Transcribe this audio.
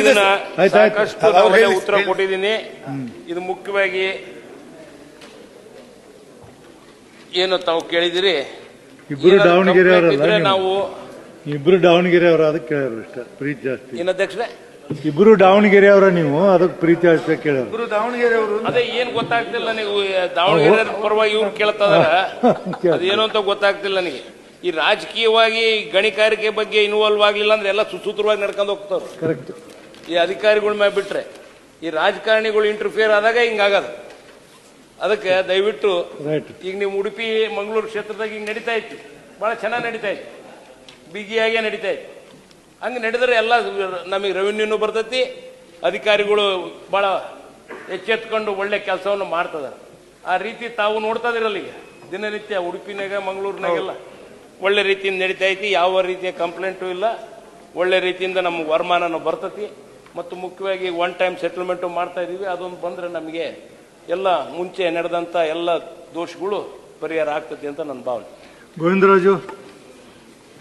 ಇದನ್ನ. ಸಾಕಷ್ಟು ಅವ್ರು ಉತ್ತರ. ಕೊಟ್ಟಿದ್ದೀನಿ. ಇದು ಮುಖ್ಯವಾಗಿ ಏನು ತಾವು ಕೇಳಿದಿರಿ? ಇಬ್ರು ದಾವಣಗೆರೆ ಅವರಲ್ಲ ನಾವು? ಇಬ್ರು ದಾವಣಗೆರೆ ಅವರ ಅದಕ್ಕೆ ಕೇಳೋರು ಇಷ್ಟ ಪ್ರೀತಿ ಜಾಸ್ತಿ. ಏನ್ ಅಧ್ಯಕ್ಷರೇ? ಇಬ್ರು ದಾವಣಗೆರೆ ಅವರ ನೀವು ಅದಕ್ಕೆ ಪ್ರೀತಿ ಜಾಸ್ತಿ ಕೇಳೋರು ಇಬ್ರು ದಾವಣಗೆರೆ ಅವರು ಅದೇ ಏನ್ ಗೊತ್ತಾಗ್ತಿಲ್ಲ ನೀವು ದಾವಣಗೆರೆ ಪರವಾಗಿ ಇವ್ರು ಕೇಳ್ತದಾರ. ಅದೇನು ಅಂತ ಗೊತ್ತಾಗ್ತಿಲ್ಲ ನನಗೆ ಈ ರಾಜಕೀಯವಾಗಿ ಗಣಿಗಾರಿಕೆ ಬಗ್ಗೆ ಇನ್ವಾಲ್ವ್ ಆಗ್ಲಿಲ್ಲ ಅಂದ್ರೆ ಎಲ್ಲ ಸುಸೂತ್ರವಾಗಿ ನಡ್ಕೊಂಡು ಹೋಗ್ತಾರೆ ಕರೆಕ್ಟ್ ಈ ಅಧಿಕಾರಿಗಳ ಮೇಲೆ ಬಿಟ್ರೆ ಈ ರಾಜಕಾರಣಿಗಳು ಇಂಟರ್ಫಿಯರ್ ಆದಾಗ ಹಿಂಗಾಗದು. ಅದಕ್ಕೆ ದಯವಿಟ್ಟು ಈಗ ನೀವು ಉಡುಪಿ ಮಂಗಳೂರು ಕ್ಷೇತ್ರದಾಗ ಹಿಂಗೆ ನಡೀತಾ ಇತ್ತು. ಭಾಳ ಚೆನ್ನಾಗಿ ನಡೀತಾ ಇತ್ತು. ಬಿಗಿಯಾಗೇ ನಡೀತಾ ಇತ್ತು. ಹಂಗೆ ನಡೆದ್ರೆ ಎಲ್ಲ ನಮಗೆ ರೆವಿನ್ಯೂನು ಬರ್ತೈತಿ. ಅಧಿಕಾರಿಗಳು ಭಾಳ ಎಚ್ಚೆತ್ಕೊಂಡು ಒಳ್ಳೆ ಕೆಲಸವನ್ನು ಮಾಡ್ತದಾರೆ. ಆ ರೀತಿ ತಾವು ನೋಡ್ತಾ ಇದಿರಲ್ಲ ಈಗ. ದಿನನಿತ್ಯ ಉಡುಪಿನಾಗ ಮಂಗಳೂರಿನಾಗೆಲ್ಲ ಒಳ್ಳೆ ರೀತಿಯಿಂದ ನಡೀತಾ ಐತಿ. ಯಾವ ರೀತಿಯ ಕಂಪ್ಲೇಂಟು ಇಲ್ಲ. ಒಳ್ಳೆ ರೀತಿಯಿಂದ ನಮ್ಗೆ ವರಮಾನನೂ ಬರ್ತೈತಿ. ಮತ್ತು ಮುಖ್ಯವಾಗಿ ಒನ್ ಟೈಮ್ ಸೆಟಲ್ಮೆಂಟು ಮಾಡ್ತಾ ಇದ್ದೀವಿ. ಅದೊಂದು ಬಂದರೆ ನಮಗೆ ಎಲ್ಲ ಮುಂಚೆ ನಡೆದಂಥ ಎಲ್ಲ ದೋಷಗಳು ಪರಿಹಾರ ಆಗ್ತದೆ ಅಂತ ನನ್ನ ಭಾವನೆ. ಗೋವಿಂದರಾಜು